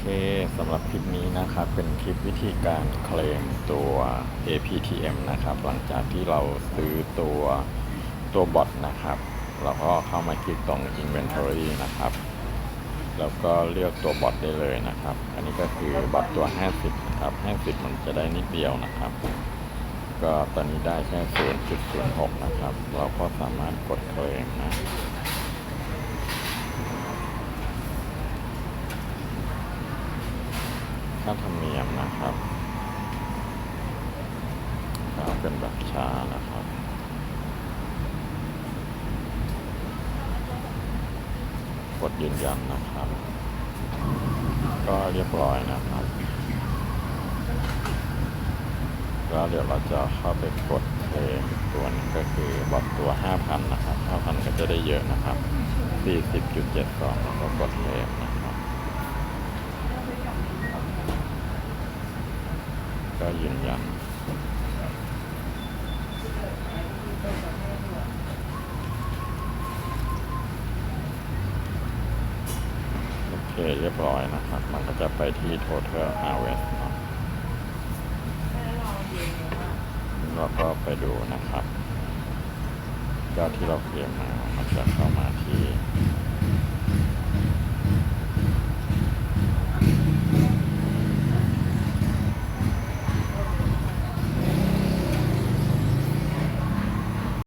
เคสำหรับคลิปนี้นะครับ เป็นคลิปวิธีการเคลมตัว APTM นะครับ หลังจากที่เราซื้อตัวตัวบอทนะครับ เราก็เข้ามาคลิกตรง Inventory นะครับ แล้วก็เลือกตัวบอทได้เลยนะครับ อันนี้ก็คือบัตรตัว 50 นะครับ 50 มันจะได้นิดเดียวนะครับ ก็ตอนนี้ได้แค่ 0.06 นะครับ เราก็สามารถกดเคลมนะ ค่าธรรมเนียมนะครับก็เป็นแบบช้านะครับกดยืนยันนะครับ ก็เรียบร้อยนะครับ แล้วเดี๋ยวเราจะเข้าไปกดเพลงตัวนึงก็คือบัตรตัว 5,000 นะครับ 5,000 ก็จะได้เยอะนะครับ 40.72 แล้วก็กดเพลงนะครับ ก็ยืนยันโอเคเรียบร้อยนะครับ มันก็จะไปที่ total harvest เนอะเราก็ไปดูนะครับยอดที่เราเคลมมา มันจะเข้ามา